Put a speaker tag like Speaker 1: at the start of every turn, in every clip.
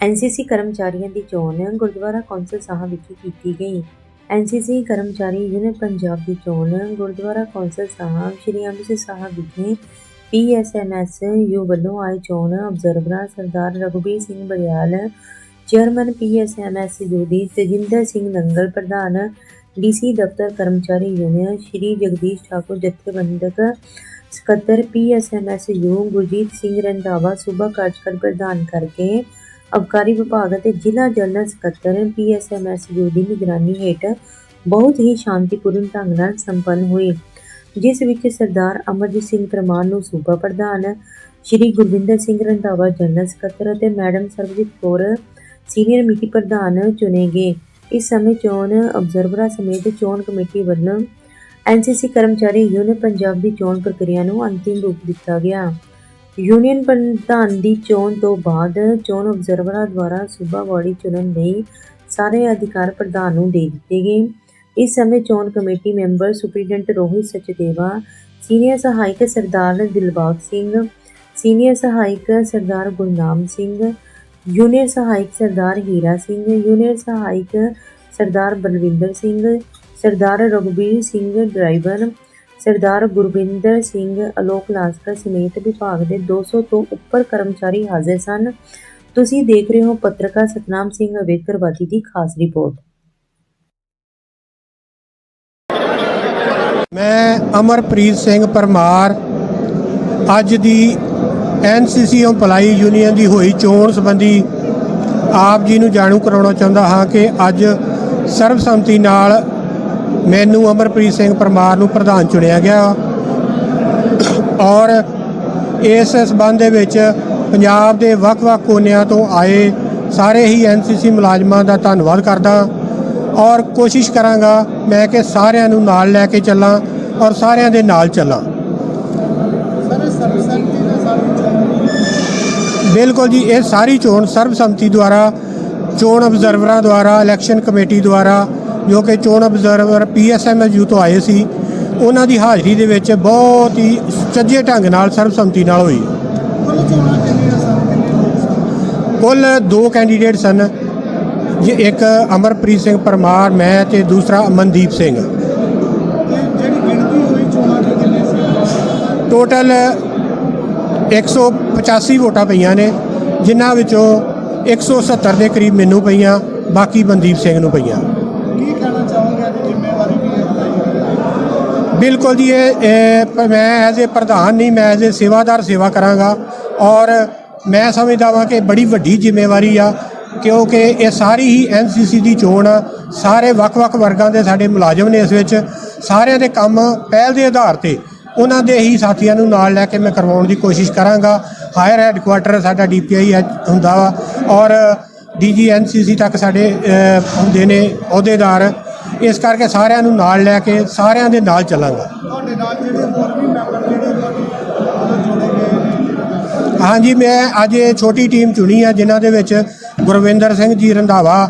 Speaker 1: NCC ਕਰਮਚਾਰੀਆਂ ਦੀ ਚੋਣ Gurdwara council ਸਾਹਿਬ ਵਿਖੇ ਕੀਤੀ ਗਈ। ਐਨਸੀਸੀ ਕਰਮਚਾਰੀ ਯੂਨੀਅਨ ਪੰਜਾਬ ਦੀ ਚੋਣ ਗੁਰਦੁਆਰਾ ਕੌਂਸਲ ਸਾਹਿਬ ਸ੍ਰੀ ਅੰਮ੍ਰਿਤਸਰ ਸਾਹਿਬ ਵਿਖੇ ਪੀਐਸਐਮਐਸ ਯੂ ਵੱਲੋਂ ਆਏ ਚੋਣ ਅਬਜ਼ਰਵਰਾਂ Sardar Raghubir Singh Badial chairman PSMS U ਦੀ ਤੇਜਿੰਦਰ ਸਿੰਘ ਨੰਗਲ, ਪ੍ਰਧਾਨ ਡੀਸੀ ਦਫ਼ਤਰ ਕਰਮਚਾਰੀ ਯੂਨੀਅਨ ਸ਼੍ਰੀ ਜਗਦੀਸ਼ ਠਾਕੁਰ, ਜਥੇਬੰਦਕ ਸਕੱਤਰ ਪੀਐਸਐਮਐਸ ਯੂ ਗੁਰਜੀਤ ਸਿੰਘ ਰੰਧਾਵਾ, ਸੂਬਾ ਕਾਰਜਕਾਰੀ ਪ੍ਰਧਾਨ ਕਰਕੇ ਅਬਕਾਰੀ ਵਿਭਾਗ ਅਤੇ ਜ਼ਿਲ੍ਹਾ ਜਨਰਲ ਸਕੱਤਰ ਪੀਐਸਐਮਐਸ ਯੂ ਦੀ ਨਿਗਰਾਨੀ ਹੇਠ ਬਹੁਤ ਹੀ ਸ਼ਾਂਤੀਪੂਰਨ ਢੰਗ ਨਾਲ ਸੰਪੰਨ ਹੋਈ ਜਿਸ ਵਿੱਚ ਸਰਦਾਰ ਅਮਰਜੀਤ ਸਿੰਘ ਪਰਮਾਰ ਨੂੰ ਸੂਬਾ ਪ੍ਰਧਾਨ, ਸ਼੍ਰੀ ਗੁਰਵਿੰਦਰ ਸਿੰਘ ਰੰਧਾਵਾ ਜਨਰਲ ਸਕੱਤਰ ਅਤੇ ਮੈਡਮ ਸਰਬਜੀਤ ਕੌਰ ਸੀਨੀਅਰ ਮੀਤੀ ਪ੍ਰਧਾਨ ਚੁਣੇ ਗਏ। ਇਸ ਸਮੇਂ ਚੋਣ ਅਬਜ਼ਰਵਰਾਂ ਸਮੇਤ ਚੋਣ ਕਮੇਟੀ ਵੱਲੋਂ ਐਨਸੀਸੀ ਕਰਮਚਾਰੀ ਯੂਨੀਅਨ ਪੰਜਾਬ ਦੀ ਚੋਣ ਪ੍ਰਕਿਰਿਆ ਨੂੰ ਅੰਤਿਮ ਰੂਪ ਦਿੱਤਾ ਗਿਆ। ਯੂਨੀਅਨ ਪ੍ਰਧਾਨ ਦੀ ਚੋਣ ਤੋਂ ਬਾਅਦ ਚੋਣ ਅਬਜ਼ਰਵਰਾਂ ਦੁਆਰਾ ਸੂਬਾ ਬਾਡੀ ਚੁਣਨ ਲਈ ਸਾਰੇ ਅਧਿਕਾਰ ਪ੍ਰਧਾਨ ਨੂੰ ਦੇ ਦਿੱਤੇ ਗਏ। ਇਸ ਸਮੇਂ ਚੋਣ committee member superintendent Rohit Sachdeva, senior ਸਹਾਇਕ ਸਰਦਾਰ ਦਿਲਬਾਗ ਸਿੰਘ, ਸੀਨੀਅਰ ਸਹਾਇਕ ਸਰਦਾਰ ਗੁਰਨਾਮ ਸਿੰਘ ਜੂਨੀਅਰ ਸਹਾਇਕ ਸਰਦਾਰ ਹੀਰਾ ਸਿੰਘ ਜੂਨੀਅਰ ਸਹਾਇਕ ਸਰਦਾਰ ਬਲਵਿੰਦਰ ਸਿੰਘ, ਸਰਦਾਰ ਰਘੁਬੀਰ ਸਿੰਘ, ਡਰਾਈਵਰ ਸਰਦਾਰ ਗੁਰਵਿੰਦਰ ਸਿੰਘ ਅਲੋਕ ਲਾਸਕਰ ਸਮੇਤ ਵਿਭਾਗ ਦੇ 200 ਤੋਂ ਉੱਪਰ ਕਰਮਚਾਰੀ ਹਾਜ਼ਰ ਸਨ। ਤੁਸੀਂ ਦੇਖ ਰਹੇ ਹੋ ਪੱਤਰਕਾਰ ਸਤਨਾਮ ਸਿੰਘ ਅਵੇਕਰਵਾਦੀ ਦੀ ਖਾਸ ਰਿਪੋਰਟ।
Speaker 2: ਮੈਂ ਅਮਰਪ੍ਰੀਤ ਸਿੰਘ ਪਰਮਾਰ, ਅੱਜ ਦੀ ਐਨਸੀਸੀ ਏਮਪਲਾਈ ਯੂਨੀਅਨ ਦੀ ਹੋਈ ਚੋਣ ਸੰਬੰਧੀ ਆਪ ਜੀ ਨੂੰ ਜਾਣੂ ਕਰਾਉਣਾ ਚਾਹੁੰਦਾ ਹਾਂ ਕਿ ਅੱਜ ਸਰਬਸੰਮਤੀ ਨਾਲ ਮੈਨੂੰ ਅਮਰਪ੍ਰੀਤ ਸਿੰਘ ਪਰਮਾਰ ਨੂੰ ਪ੍ਰਧਾਨ ਚੁਣਿਆ ਗਿਆ। ਔਰ ਇਸ ਸਬੰਧ ਦੇ ਵਿੱਚ ਪੰਜਾਬ ਦੇ ਵੱਖ-ਵੱਖ ਕੋਨਿਆਂ ਤੋਂ ਆਏ ਸਾਰੇ ਹੀ ਐਨਸੀਸੀ ਮੁਲਾਜ਼ਮਾਂ ਦਾ ਧੰਨਵਾਦ ਕਰਦਾ। ਔਰ ਕੋਸ਼ਿਸ਼ ਕਰਾਂਗਾ ਮੈਂ ਕਿ ਸਾਰਿਆਂ ਨੂੰ ਨਾਲ ਲੈ ਕੇ ਚੱਲਾਂ ਔਰ ਸਾਰਿਆਂ ਦੇ ਨਾਲ ਚੱਲਾਂ। ਬਿਲਕੁਲ ਜੀ, ਇਹ ਸਾਰੀ ਚੋਣ ਸਰਬਸੰਮਤੀ ਦੁਆਰਾ, ਚੋਣ ਅਬਜ਼ਰਵਰਾਂ ਦੁਆਰਾ, ਇਲੈਕਸ਼ਨ ਕਮੇਟੀ ਦੁਆਰਾ ਜੋ ਕਿ ਚੋਣ ਅਬਜ਼ਰਵਰ ਪੀਐਸਐਮਐਸਯੂ ਤੋਂ ਆਏ ਸੀ ਉਹਨਾਂ ਦੀ ਹਾਜ਼ਰੀ ਦੇ ਵਿੱਚ ਬਹੁਤ ਹੀ ਸੁਚੱਜੇ ਢੰਗ ਨਾਲ ਸਰਬਸੰਮਤੀ ਨਾਲ ਹੋਈ। ਕੁੱਲ ਦੋ ਕੈਂਡੀਡੇਟ ਸਨ ਜੀ ਇੱਕ ਅਮਰਪ੍ਰੀਤ ਸਿੰਘ ਪਰਮਾਰ ਮੈਂ ਤੇ ਦੂਸਰਾ ਅਮਨਦੀਪ ਸਿੰਘ। ਟੋਟਲ 185 ਵੋਟਾਂ ਪਈਆਂ ਨੇ ਜਿਨ੍ਹਾਂ ਵਿੱਚੋਂ 170 ਦੇ ਕਰੀਬ ਮੈਨੂੰ ਪਈਆਂ ਬਾਕੀ ਮਨਦੀਪ ਸਿੰਘ ਨੂੰ ਪਈਆਂ। ਬਿਲਕੁਲ ਜੀ, ਇਹ ਮੈਂ ਐਜ਼ ਏ ਪ੍ਰਧਾਨ ਨਹੀਂ, ਮੈਂ ਐਜ਼ ਏ ਸੇਵਾਦਾਰ ਸੇਵਾ ਕਰਾਂਗਾ ਔਰ ਮੈਂ ਸਮਝਦਾ ਵਾਂ ਕਿ ਬੜੀ ਵੱਡੀ ਜ਼ਿੰਮੇਵਾਰੀ ਆ ਕਿਉਂਕਿ ਇਹ ਸਾਰੀ ਹੀ ਐਨਸੀਸੀ ਦੀ ਚੋਣ ਆ, ਸਾਰੇ ਵੱਖ-ਵੱਖ ਵਰਗਾਂ ਦੇ ਸਾਡੇ ਮੁਲਾਜ਼ਮ ਨੇ ਇਸ ਵਿੱਚ, ਸਾਰਿਆਂ ਦੇ ਕੰਮ ਪਹਿਲ ਦੇ ਆਧਾਰ ਤੇ ਉਹਨਾਂ ਦੇ ਹੀ ਸਾਥੀਆਂ ਨੂੰ ਨਾਲ ਲੈ ਕੇ ਮੈਂ ਕਰਵਾਉਣ ਦੀ ਕੋਸ਼ਿਸ਼ ਕਰਾਂਗਾ। ਹਾਇਰ ਹੈੱਡਕੁਆਟਰ ਸਾਡਾ ਡੀਪੀਆਈ ਹੁੰਦਾ ਵਾ ਔਰ ਡੀਜੀ ਐਨਸੀਸੀ ਤੱਕ ਸਾਡੇ ਹੁੰਦੇ ਨੇ ਅਹੁਦੇਦਾਰ। ਇਸ ਕਰਕੇ ਸਾਰਿਆਂ ਨੂੰ ਨਾਲ ਲੈ ਕੇ ਸਾਰਿਆਂ ਦੇ ਨਾਲ ਚੱਲਾਂਗਾ।
Speaker 3: ਤੁਹਾਡੇ ਨਾਲ ਜਿਹੜੇ ਹੋਰ ਵੀ ਮੈਂਬਰ ਜਿਹੜੇ ਤੁਹਾਡੇ ਵੱਲੋਂ ਜੁੜੇ ਗਏ ਨੇ
Speaker 2: ਹਾਂਜੀ ਮੈਂ ਅੱਜ ਇਹ ਛੋਟੀ ਟੀਮ ਚੁਣੀ ਆ ਜਿਨ੍ਹਾਂ ਦੇ ਵਿੱਚ ਗੁਰਵਿੰਦਰ ਸਿੰਘ ਜੀ ਰੰਧਾਵਾ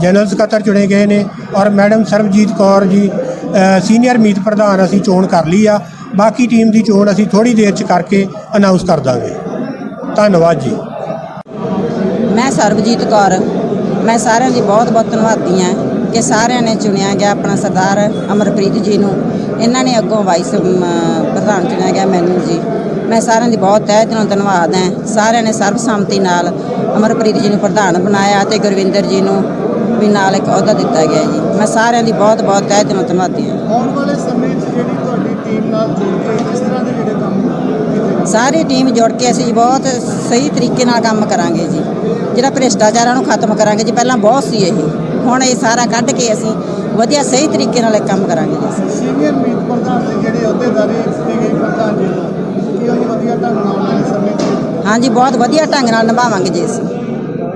Speaker 2: ਜਨਰਲ ਸਕੱਤਰ ਚੁਣੇ ਗਏ ਨੇ ਔਰ ਮੈਡਮ ਸਰਬਜੀਤ ਕੌਰ ਜੀ ਸੀਨੀਅਰ ਮੀਤ ਪ੍ਰਧਾਨ ਅਸੀਂ ਚੋਣ ਕਰ ਲਈ ਆ। ਬਾਕੀ ਟੀਮ ਦੀ ਚੋਣ ਅਸੀਂ ਥੋੜੀ ਦੇਰ ਚ ਕਰਕੇ ਅਨਾਉਂਸ ਕਰ ਦਾਂਗੇ। ਧੰਨਵਾਦ ਜੀ।
Speaker 4: ਮੈਂ ਸਰਬਜੀਤ ਕੌਰ। ਮੈਂ ਸਾਰਿਆਂ ਦੀ ਬਹੁਤ ਬਹੁਤ ਧੰਨਵਾਦੀ ਹਾਂ। ਕਿ ਸਾਰਿਆਂ ਨੇ ਚੁਣਿਆ ਗਿਆ ਆਪਣਾ ਸਰਦਾਰ ਅਮਰਪ੍ਰੀਤ ਜੀ ਨੂੰ। ਇਹਨਾਂ ਨੇ ਅੱਗੋਂ ਵਾਈਸ ਪ੍ਰਧਾਨ ਚੁਣਿਆ ਗਿਆ ਮੈਨੂੰ ਜੀ। ਮੈਂ ਸਾਰਿਆਂ ਦੀ ਬਹੁਤ ਤਹਿ ਦਿਲੋਂ ਧੰਨਵਾਦ ਹੈ। ਸਾਰਿਆਂ ਨੇ ਸਰਬਸੰਮਤੀ ਨਾਲ ਅਮਰਪ੍ਰੀਤ ਜੀ ਨੂੰ ਪ੍ਰਧਾਨ ਬਣਾਇਆ ਤੇ ਗੁਰਵਿੰਦਰ ਜੀ ਨੂੰ ਵੀ ਨਾਲ ਇੱਕ ਅਹੁਦਾ ਦਿੱਤਾ ਗਿਆ ਜੀ। ਮੈਂ ਸਾਰਿਆਂ ਦੀ ਬਹੁਤ ਬਹੁਤ ਤਹਿ ਦਿਲੋਂ ਧੰਨਵਾਦੀ ਹਾਂ।
Speaker 3: ਆਉਣ ਵਾਲੇ ਸਮੇਂ 'ਚ ਜਿਹੜੀ ਤੁਹਾਡੀ ਟੀਮ ਨਾਲ ਜੁੜ ਕੇ ਇਸ ਤਰ੍ਹਾਂ ਦੇ ਜਿਹੜੇ ਕੰਮ
Speaker 4: ਸਾਰੀ ਟੀਮ ਜੁੜ ਕੇ ਅਸੀਂ ਬਹੁਤ ਸਹੀ ਤਰੀਕੇ ਨਾਲ ਕੰਮ ਕਰਾਂਗੇ ਜੀ। ਜਿਹੜਾ ਭ੍ਰਿਸ਼ਟਾਚਾਰਾਂ ਨੂੰ ਖਤਮ ਕਰਾਂਗੇ ਜੀ। ਪਹਿਲਾਂ ਬਹੁਤ ਸੀ ਇਹ। ਹੁਣ ਇਹ ਸਾਰਾ ਕੱਢ ਕੇ ਅਸੀਂ ਵਧੀਆ ਸਹੀ ਤਰੀਕੇ ਨਾਲ ਇਹ ਕੰਮ ਕਰਾਂਗੇ ਜੀ।
Speaker 3: ਸੀਨੀਅਰ ਮੀਤ ਪ੍ਰਧਾਨ ਦੇ ਜਿਹੜੇ ਅਹੁਦੇਦਾਰੀ ਦਿੱਤੀ ਗਈ ਪ੍ਰਧਾਨ ਜੀ ਨੂੰ ਕੀ ਉਹ ਵਧੀਆ ਢੰਗ ਨਾਲ ਆਉਣ ਸਮੇਂ
Speaker 4: ਹਾਂਜੀ ਬਹੁਤ ਵਧੀਆ ਢੰਗ ਨਾਲ ਨਿਭਾਵਾਂਗੇ ਜੀ ਅਸੀਂ।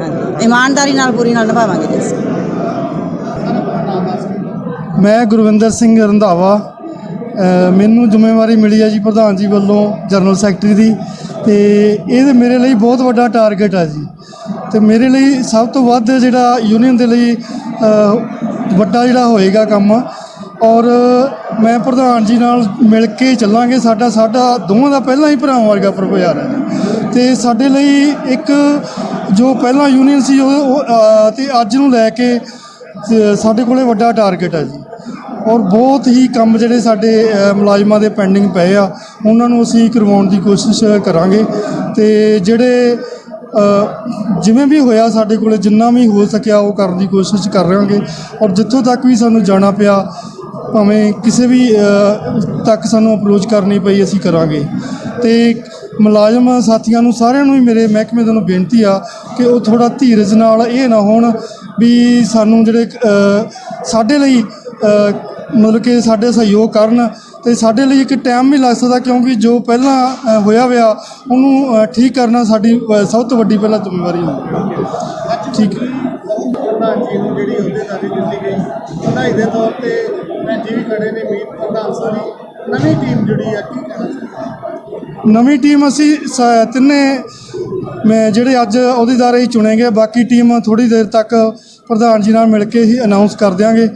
Speaker 4: ਹਾਂਜੀ ਇਮਾਨਦਾਰੀ ਨਾਲ ਪੂਰੀ ਨਾਲ ਨਿਭਾਵਾਂਗੇ ਜੀ ਅਸੀਂ।
Speaker 5: ਮੈਂ ਗੁਰਵਿੰਦਰ ਸਿੰਘ ਰੰਧਾਵਾ ਮੈਨੂੰ ਜ਼ਿੰਮੇਵਾਰੀ ਮਿਲੀ ਹੈ ਜੀ ਪ੍ਰਧਾਨ ਜੀ ਵੱਲੋਂ ਜਨਰਲ ਸੈਕਟਰੀ ਦੀ ਤੇ ਇਹ ਮੇਰੇ ਲਈ ਬਹੁਤ ਵੱਡਾ ਟਾਰਗੇਟ ਹੈ ਜੀ। ਤੇ ਮੇਰੇ ਲਈ ਸਭ ਤੋਂ ਵੱਧ ਜਿਹੜਾ ਯੂਨੀਅਨ ਦੇ ਲਈ ਵੱਡਾ ਜਿਹੜਾ ਹੋਏਗਾ ਕੰਮ। ਔਰ ਮੈਂ ਪ੍ਰਧਾਨ ਜੀ ਨਾਲ ਮਿਲ ਕੇ ਚੱਲਾਂਗੇ। ਸਾਡਾ ਸਾਡਾ ਦੋਵਾਂ ਦਾ ਪਹਿਲਾਂ ਹੀ ਭਰਾਵਾਂ ਵਰਗਾ ਪ੍ਰਭਾਵ ਹੈ ਤੇ ਸਾਡੇ ਲਈ ਇੱਕ ਜੋ ਪਹਿਲਾਂ ਯੂਨੀਅਨ ਸੀ ਉਹ ਉਹ, ਤੇ ਅੱਜ ਨੂੰ ਲੈ ਕੇ ਸਾਡੇ ਕੋਲੇ ਵੱਡਾ ਟਾਰਗੇਟ ਹੈ ਜੀ। ਔਰ ਬਹੁਤ ਹੀ ਕੰਮ ਜਿਹੜੇ ਸਾਡੇ ਮੁਲਾਜ਼ਮਾਂ ਦੇ ਪੈਂਡਿੰਗ ਪਏ ਆ। ਉਹਨਾਂ ਨੂੰ ਅਸੀਂ ਕਰਵਾਉਣ ਦੀ ਕੋਸ਼ਿਸ਼ ਕਰਾਂਗੇ। ਤੇ ਜਿਹੜੇ ਜਿਵੇਂ ਵੀ ਹੋਇਆ ਸਾਡੇ ਕੋਲੇ, ਜਿੰਨਾ ਵੀ ਹੋ ਸਕਿਆ ਉਹ ਕਰਨ ਦੀ ਕੋਸ਼ਿਸ਼ ਕਰ ਰਹਾਂਗੇ। ਔਰ ਜਿੱਥੋਂ ਤੱਕ ਵੀ ਸਾਨੂੰ ਜਾਣਾ ਪਿਆ, ਭਾਵੇਂ ਕਿਸੇ ਵੀ ਤੱਕ ਸਾਨੂੰ ਅਪਰੋਚ ਕਰਨੀ ਪਈ, ਅਸੀਂ ਕਰਾਂਗੇ। ਤੇ ਮੁਲਾਜ਼ਮ ਸਾਥੀਆਂ ਨੂੰ ਸਾਰਿਆਂ ਨੂੰ ਹੀ ਮੇਰੇ ਮਹਿਕਮੇ ਦੇ ਨੂੰ ਬੇਨਤੀ ਆ ਕਿ ਉਹ ਥੋੜਾ ਧੀਰਜ ਨਾਲ ਇਹ ਨਾ ਹੋਣ ਵੀ ਸਾਨੂੰ ਜਿਹੜੇ ਸਾਡੇ ਲਈ ਮਤਲਬ ਕਿ ਸਾਡੇ ਸਹਿਯੋਗ ਕਰਨ। ਤੇ ਸਾਡੇ ਲਈ ਇੱਕ ਟਾਈਮ ਵੀ ਲੱਗ ਸਕਦਾ ਕਿਉਂਕਿ ਜੋ ਪਹਿਲਾਂ ਹੋਇਆ ਹੋਇਆ ਉਹਨੂੰ ਠੀਕ ਕਰਨਾ ਸਾਡੀ ਸਭ ਤੋਂ ਵੱਡੀ ਪਹਿਲਾਂ ਜ਼ਿੰਮੇਵਾਰੀ ਠੀਕ ਹੈ।
Speaker 3: ਪ੍ਰਧਾਨ ਜੀ ਨੂੰ ਜਿਹੜੀ ਅਹੁਦੇਦਾਰੀ ਦਿੱਤੀ ਗਈ ਵਧਾਈ ਦੇ ਤੌਰ ਤੇ ਭੈਣ ਜੀ ਵੀ ਖੜੇ ਨੇ ਮੀਤ ਪ੍ਰਧਾਨ ਸਾਰੀ ਨਵੀਂ ਟੀਮ ਜੁੜੀ ਆ ਕੀ ਕਹਿਣਾ ਚਾਹੁੰਦੇ?
Speaker 5: ਨਵੀਂ ਟੀਮ ਅਸੀਂ ਤਿੰਨੇ ਮੈਂ ਜਿਹੜੇ ਅੱਜ ਅਹੁਦੇਦਾਰ ਹੀ ਚੁਣੇ ਗਏ ਬਾਕੀ ਟੀਮ ਥੋੜੀ ਦੇਰ ਤੱਕ ਪ੍ਰਧਾਨ ਜੀ ਨਾਲ ਮਿਲ ਕੇ ਹੀ ਅਨਾਉਂਸ ਕਰ ਦਿਆਂਗੇ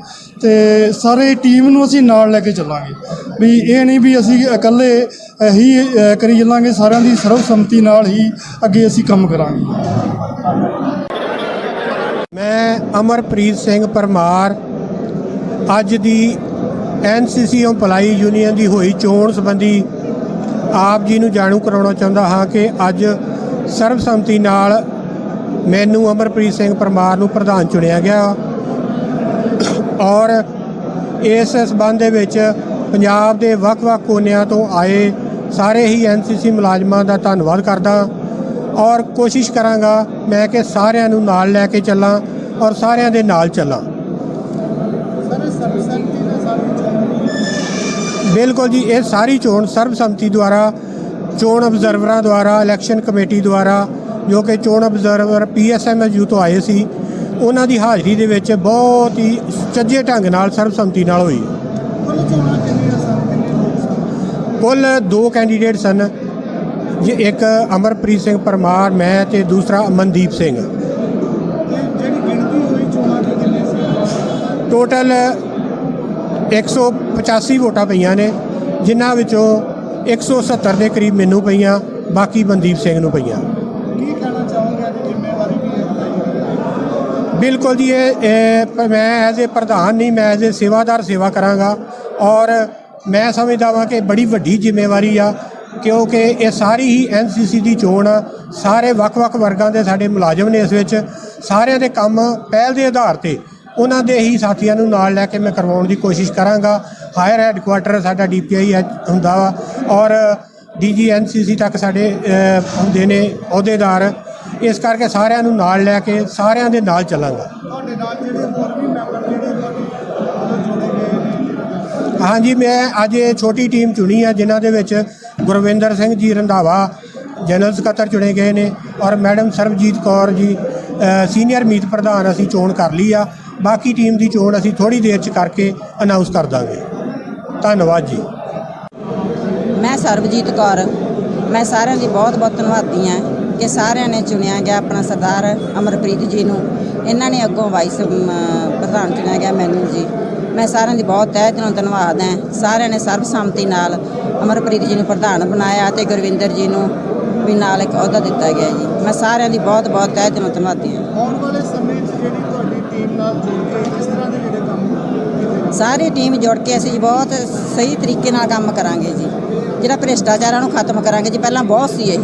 Speaker 5: ਤੇ ਸਾਰੇ ਟੀਮ ਨੂੰ ਅਸੀਂ ਨਾਲ ਲੈ ਕੇ ਚੱਲਾਂਗੇ। ਵੀ ਇਹ ਨਹੀਂ ਵੀ ਅਸੀਂ ਇਕੱਲੇ ਹੀ ਕਰੀ ਚੱਲਾਂਗੇ, ਸਾਰਿਆਂ ਦੀ ਸਰਵਸੰਮਤੀ ਨਾਲ ਹੀ ਅੱਗੇ ਅਸੀਂ ਕੰਮ ਕਰਾਂਗੇ।
Speaker 2: ਮੈਂ ਅਮਰਪ੍ਰੀਤ ਸਿੰਘ ਪਰਮਾਰ, ਅੱਜ ਦੀ ਐਨਸੀਸੀ ਭਲਾਈ ਯੂਨੀਅਨ ਦੀ ਹੋਈ ਚੋਣ ਸੰਬੰਧੀ ਆਪ ਜੀ ਨੂੰ ਜਾਣੂ ਕਰਾਉਣਾ ਚਾਹੁੰਦਾ ਹਾਂ ਕਿ ਅੱਜ ਸਰਬਸੰਮਤੀ ਨਾਲ ਮੈਨੂੰ ਅਮਰਪ੍ਰੀਤ ਸਿੰਘ ਪਰਮਾਰ ਨੂੰ ਪ੍ਰਧਾਨ ਚੁਣਿਆ ਗਿਆ। ਔਰ ਇਸ ਸਬੰਧ ਦੇ ਵਿੱਚ ਪੰਜਾਬ ਦੇ ਵੱਖ-ਵੱਖ ਕੋਨਿਆਂ ਤੋਂ ਆਏ ਸਾਰੇ ਹੀ ਐਨਸੀਸੀ ਮੁਲਾਜ਼ਮਾਂ ਦਾ ਧੰਨਵਾਦ ਕਰਦਾ। ਔਰ ਕੋਸ਼ਿਸ਼ ਕਰਾਂਗਾ ਮੈਂ ਕਿ ਸਾਰਿਆਂ ਨੂੰ ਨਾਲ ਲੈ ਕੇ ਚੱਲਾਂ ਔਰ ਸਾਰਿਆਂ ਦੇ ਨਾਲ ਚੱਲਾਂ। ਬਿਲਕੁਲ ਜੀ, ਇਹ ਸਾਰੀ ਚੋਣ ਸਰਬਸੰਮਤੀ ਦੁਆਰਾ, ਚੋਣ ਅਬਜ਼ਰਵਰਾਂ ਦੁਆਰਾ, ਇਲੈਕਸ਼ਨ ਕਮੇਟੀ ਦੁਆਰਾ ਜੋ ਕਿ ਚੋਣ ਅਬਜ਼ਰਵਰ ਪੀਐਸਐਮਐਸਯੂ ਤੋਂ ਆਏ ਸੀ ਉਹਨਾਂ ਦੀ ਹਾਜ਼ਰੀ ਦੇ ਵਿੱਚ ਬਹੁਤ ਹੀ ਸੁਚੱਜੇ ਢੰਗ ਨਾਲ ਸਰਬਸੰਮਤੀ ਨਾਲ ਹੋਈ।
Speaker 3: ਕੁੱਲ
Speaker 2: ਦੋ ਕੈਂਡੀਡੇਟ ਸਨ ਜੀ ਇੱਕ ਅਮਰਪ੍ਰੀਤ ਸਿੰਘ ਪਰਮਾਰ ਮੈਂ ਤੇ ਦੂਸਰਾ ਅਮਨਦੀਪ ਸਿੰਘ। ਟੋਟਲ 185 ਵੋਟਾਂ ਪਈਆਂ ਨੇ ਜਿਨ੍ਹਾਂ ਵਿੱਚੋਂ 170 ਦੇ ਕਰੀਬ ਮੈਨੂੰ ਪਈਆਂ ਬਾਕੀ ਮਨਦੀਪ ਸਿੰਘ ਨੂੰ ਪਈਆਂ। ਬਿਲਕੁਲ ਜੀ, ਇਹ ਮੈਂ ਐਜ਼ ਅ ਪ੍ਰਧਾਨ ਨਹੀਂ, ਮੈਂ ਐਜ਼ ਅ ਸੇਵਾਦਾਰ ਸੇਵਾ ਕਰਾਂਗਾ ਔਰ ਮੈਂ ਸਮਝਦਾ ਵਾਂ ਕਿ ਬੜੀ ਵੱਡੀ ਜ਼ਿੰਮੇਵਾਰੀ ਆ ਕਿਉਂਕਿ ਇਹ ਸਾਰੀ ਹੀ ਐਨਸੀਸੀ ਦੀ ਚੋਣ ਆ, ਸਾਰੇ ਵੱਖ-ਵੱਖ ਵਰਗਾਂ ਦੇ ਸਾਡੇ ਮੁਲਾਜ਼ਮ ਨੇ ਇਸ ਵਿੱਚ, ਸਾਰਿਆਂ ਦੇ ਕੰਮ ਪਹਿਲ ਦੇ ਆਧਾਰ ਤੇ, ਉਹਨਾਂ ਦੇ ਹੀ ਸਾਥੀਆਂ ਨੂੰ ਨਾਲ ਲੈ ਕੇ ਮੈਂ ਕਰਵਾਉਣ ਦੀ ਕੋਸ਼ਿਸ਼ ਕਰਾਂਗਾ, ਹਾਇਰ ਹੈੱਡਕੁਆਟਰ ਸਾਡਾ ਡੀਪੀਆਈ ਹੁੰਦਾ ਵਾ ਔਰ ਡੀਜੀ ਐਨਸੀਸੀ ਤੱਕ ਸਾਡੇ ਹੁੰਦੇ ਨੇ ਅਹੁਦੇਦਾਰ ਇਸ ਕਰਕੇ ਸਾਰਿਆਂ ਨੂੰ ਨਾਲ ਲੈ ਕੇ ਸਾਰਿਆਂ ਦੇ ਨਾਲ ਚੱਲਾਂਗਾ।
Speaker 3: ਤੁਹਾਡੇ ਨਾਲ ਜਿਹੜੇ ਹੋਰ ਵੀ ਮੈਂਬਰ ਜਿਹੜੇ ਤੁਹਾਡੇ ਵੱਲੋਂ ਚੁਣੇ ਗਏ ਨੇ
Speaker 2: ਹਾਂਜੀ ਮੈਂ ਅੱਜ ਇਹ ਛੋਟੀ ਟੀਮ ਚੁਣੀ ਆ ਜਿਨ੍ਹਾਂ ਦੇ ਵਿੱਚ ਗੁਰਵਿੰਦਰ ਸਿੰਘ ਜੀ ਰੰਧਾਵਾ ਜਨਰਲ ਸਕੱਤਰ ਚੁਣੇ ਗਏ ਨੇ ਔਰ ਮੈਡਮ ਸਰਬਜੀਤ ਕੌਰ ਜੀ ਸੀਨੀਅਰ ਮੀਤ ਪ੍ਰਧਾਨ ਅਸੀਂ ਚੋਣ ਕਰ ਲਈ ਆ। ਬਾਕੀ ਟੀਮ ਦੀ ਚੋਣ ਅਸੀਂ ਥੋੜੀ ਦੇਰ ਚ ਕਰਕੇ ਅਨਾਉਂਸ ਕਰ ਦਾਂਗੇ। ਧੰਨਵਾਦ ਜੀ।
Speaker 4: ਮੈਂ ਸਰਬਜੀਤ ਕੌਰ। ਮੈਂ ਸਾਰਿਆਂ ਦੀ ਬਹੁਤ ਬਹੁਤ ਧੰਨਵਾਦੀ ਹਾਂ। ਕਿ ਸਾਰਿਆਂ ਨੇ ਚੁਣਿਆ ਗਿਆ ਆਪਣਾ ਸਰਦਾਰ ਅਮਰਪ੍ਰੀਤ ਜੀ ਨੂੰ। ਇਹਨਾਂ ਨੇ ਅੱਗੋਂ ਵਾਈਸ ਪ੍ਰਧਾਨ ਚੁਣਿਆ ਗਿਆ ਮੈਨੂੰ ਜੀ। ਮੈਂ ਸਾਰਿਆਂ ਦੀ ਬਹੁਤ ਤਹਿ ਦਿਲੋਂ ਧੰਨਵਾਦ ਹੈ। ਸਾਰਿਆਂ ਨੇ ਸਰਬਸੰਮਤੀ ਨਾਲ ਅਮਰਪ੍ਰੀਤ ਜੀ ਨੂੰ ਪ੍ਰਧਾਨ ਬਣਾਇਆ ਤੇ ਗੁਰਵਿੰਦਰ ਜੀ ਨੂੰ ਵੀ ਨਾਲ ਇੱਕ ਅਹੁਦਾ ਦਿੱਤਾ ਗਿਆ ਜੀ। ਮੈਂ ਸਾਰਿਆਂ ਦੀ ਬਹੁਤ ਬਹੁਤ ਤਹਿ ਦਿਲੋਂ ਧੰਨਵਾਦੀ ਹਾਂ।
Speaker 3: ਆਉਣ ਵਾਲੇ ਸਮੇਂ 'ਚ ਜਿਹੜੀ ਤੁਹਾਡੀ ਟੀਮ ਨਾਲ ਜੁੜ ਕੇ ਕਿਸ ਤਰ੍ਹਾਂ ਦੇ ਜਿਹੜੇ ਕੰਮ ਕੀਤੇ?
Speaker 4: ਸਾਰੀ ਟੀਮ ਜੁੜ ਕੇ ਅਸੀਂ ਬਹੁਤ ਸਹੀ ਤਰੀਕੇ ਨਾਲ ਕੰਮ ਕਰਾਂਗੇ ਜੀ। ਜਿਹੜਾ ਭ੍ਰਿਸ਼ਟਾਚਾਰਾਂ ਨੂੰ ਖਤਮ ਕਰਾਂਗੇ ਜੀ ਪਹਿਲਾਂ ਬਹੁਤ ਸੀ ਇਹ।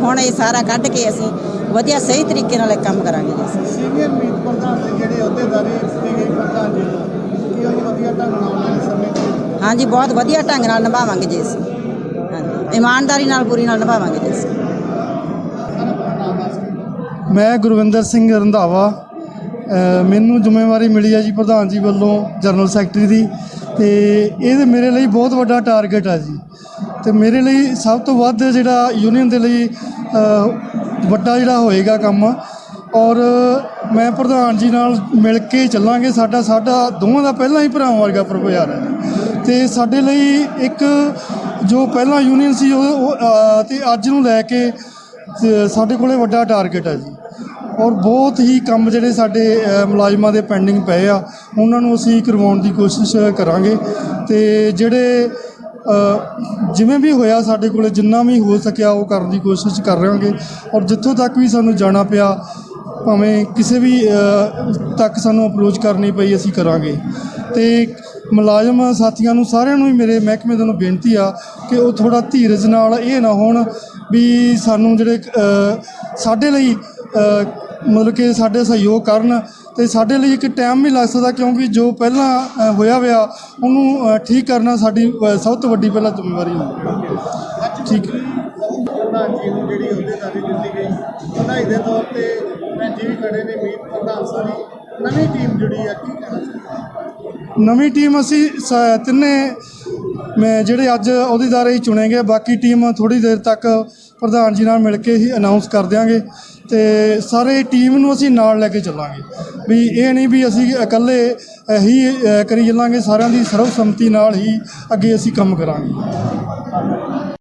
Speaker 4: ਹੁਣ ਇਹ ਸਾਰਾ ਕੱਢ ਕੇ ਅਸੀਂ ਵਧੀਆ ਸਹੀ ਤਰੀਕੇ ਨਾਲ ਇਹ ਕੰਮ ਕਰਾਂਗੇ ਜੀ।
Speaker 3: ਸੀਨੀਅਰ ਮੀਤ ਪ੍ਰਧਾਨ ਦੀ ਜਿਹੜੀ ਅਹੁਦੇਦਾਰੀ ਦਿੱਤੀ ਗਈ ਪ੍ਰਧਾਨ ਜੀ ਨੂੰ ਕੀ ਉਹਨੂੰ ਵਧੀਆ ਢੰਗ ਨਾਲ ਆਉਣ ਵਾਲੇ ਸਮੇਂ 'ਚ
Speaker 4: ਹਾਂਜੀ ਬਹੁਤ ਵਧੀਆ ਢੰਗ ਨਾਲ ਨਿਭਾਵਾਂਗੇ ਜੀ ਅਸੀਂ। ਹਾਂਜੀ ਇਮਾਨਦਾਰੀ ਨਾਲ ਪੂਰੀ ਨਾਲ ਨਿਭਾਵਾਂਗੇ ਜੀ ਅਸੀਂ।
Speaker 5: ਮੈਂ ਗੁਰਵਿੰਦਰ ਸਿੰਘ ਰੰਧਾਵਾ। ਮੈਨੂੰ ਜ਼ਿੰਮੇਵਾਰੀ ਮਿਲੀ ਹੈ ਜੀ ਪ੍ਰਧਾਨ ਜੀ ਵੱਲੋਂ ਜਨਰਲ ਸੈਕਟਰੀ ਦੀ ਤੇ ਇਹ ਤੇ ਮੇਰੇ ਲਈ ਬਹੁਤ ਵੱਡਾ ਟਾਰਗੇਟ ਹੈ ਜੀ। ਤੇ ਮੇਰੇ ਲਈ ਸਭ ਤੋਂ ਵੱਧ ਜਿਹੜਾ ਯੂਨੀਅਨ ਦੇ ਲਈ ਵੱਡਾ ਜਿਹੜਾ ਹੋਏਗਾ ਕੰਮ। ਔਰ ਮੈਂ ਪ੍ਰਧਾਨ ਜੀ ਨਾਲ ਮਿਲ ਕੇ ਚੱਲਾਂਗੇ। ਸਾਡਾ ਸਾਡਾ ਦੋਵਾਂ ਦਾ ਪਹਿਲਾਂ ਹੀ ਭਰਾਵਾਂ ਵਰਗਾ ਪ੍ਰਭਾਰ ਹੈ। ਤੇ ਸਾਡੇ ਲਈ ਇੱਕ ਜੋ ਪਹਿਲਾਂ ਯੂਨੀਅਨ ਸੀ ਉਹ ਉਹ, ਤੇ ਅੱਜ ਨੂੰ ਲੈ ਕੇ ਸਾਡੇ ਕੋਲੇ ਵੱਡਾ ਟਾਰਗੇਟ ਹੈ ਜੀ। ਔਰ ਬਹੁਤ ਹੀ ਕੰਮ ਜਿਹੜੇ ਸਾਡੇ ਮੁਲਾਜ਼ਮਾਂ ਦੇ ਪੈਂਡਿੰਗ ਪਏ ਆ। ਉਹਨਾਂ ਨੂੰ ਅਸੀਂ ਕਰਵਾਉਣ ਦੀ ਕੋਸ਼ਿਸ਼ ਕਰਾਂਗੇ। ਤੇ ਜਿਹੜੇ ਜਿਵੇਂ ਵੀ ਹੋਇਆ ਸਾਡੇ ਕੋਲ, ਜਿੰਨਾ ਵੀ ਹੋ ਸਕਿਆ ਉਹ ਕਰਨ ਦੀ ਕੋਸ਼ਿਸ਼ ਕਰ ਰਹੇ ਹਾਂਗੇ ਔਰ ਜਿੱਥੋਂ ਤੱਕ ਵੀ ਸਾਨੂੰ ਜਾਣਾ ਪਿਆ, ਭਾਵੇਂ ਕਿਸੇ ਵੀ ਤੱਕ ਸਾਨੂੰ ਅਪਰੋਚ ਕਰਨੀ ਪਈ, ਅਸੀਂ ਕਰਾਂਗੇ। ਤੇ ਮੁਲਾਜ਼ਮ ਸਾਥੀਆਂ ਨੂੰ ਸਾਰਿਆਂ ਨੂੰ ਹੀ ਮੇਰੇ ਮਹਿਕਮੇ ਦੇ ਨੂੰ ਬੇਨਤੀ ਆ ਕਿ ਉਹ ਥੋੜਾ ਧੀਰਜ ਨਾਲ ਇਹ ਨਾ ਹੋਣ ਵੀ ਸਾਨੂੰ ਜਿਹੜੇ ਸਾਡੇ ਲਈ ਮਤਲਬ ਕਿ ਸਾਡੇ ਸਹਿਯੋਗ ਕਰਨ ਤੇ ਸਾਡੇ ਲਈ ਇੱਕ ਟਾਈਮ ਵੀ ਲੱਗ ਸਕਦਾ ਕਿਉਂਕਿ ਜੋ ਪਹਿਲਾਂ ਹੋਇਆ ਹੋਇਆ ਉਹਨੂੰ ਠੀਕ ਕਰਨਾ ਸਾਡੀ ਸਭ ਤੋਂ ਵੱਡੀ ਪਹਿਲਾਂ ਜ਼ਿੰਮੇਵਾਰੀ ਠੀਕ ਹੈ।
Speaker 3: ਪ੍ਰਧਾਨ ਜੀ ਨੂੰ ਜਿਹੜੀ ਅਹੁਦੇਦਾਰੀ ਦਿੱਤੀ ਗਈ ਵਧਾਈ ਦੇ ਤੌਰ ਤੇ ਭੈਣ ਜੀ ਵੀ ਖੜੇ ਨੇ ਮੀਤ ਪ੍ਰਧਾਨ ਸਾਰੀ ਨਵੀਂ ਟੀਮ ਜੁੜੀ ਆ ਕੀ ਕਹਿਣਾ ਚਾਹੁੰਦੇ
Speaker 5: ਨਵੀਂ ਟੀਮ ਅਸੀਂ ਤਿੰਨੇ ਮੈਂ ਜਿਹੜੇ ਅੱਜ ਅਹੁਦੇਦਾਰ ਹੀ ਚੁਣੇ ਗਏ ਬਾਕੀ ਟੀਮ ਥੋੜੀ ਦੇਰ ਤੱਕ ਪ੍ਰਧਾਨ ਜੀ ਨਾਲ ਮਿਲ ਕੇ ਹੀ ਅਨਾਉਂਸ ਕਰ ਦਿਆਂਗੇ। ਤੇ ਸਾਰੇ ਟੀਮ ਨੂੰ ਅਸੀਂ ਨਾਲ ਲੈ ਕੇ ਚੱਲਾਂਗੇ। ਵੀ ਇਹ ਨਹੀਂ ਵੀ ਅਸੀਂ ਇਕੱਲੇ ਹੀ ਕਰੀ ਚੱਲਾਂਗੇ, ਸਾਰਿਆਂ ਦੀ ਸਰਵਸੰਮਤੀ ਨਾਲ ਹੀ ਅੱਗੇ ਅਸੀਂ ਕੰਮ ਕਰਾਂਗੇ।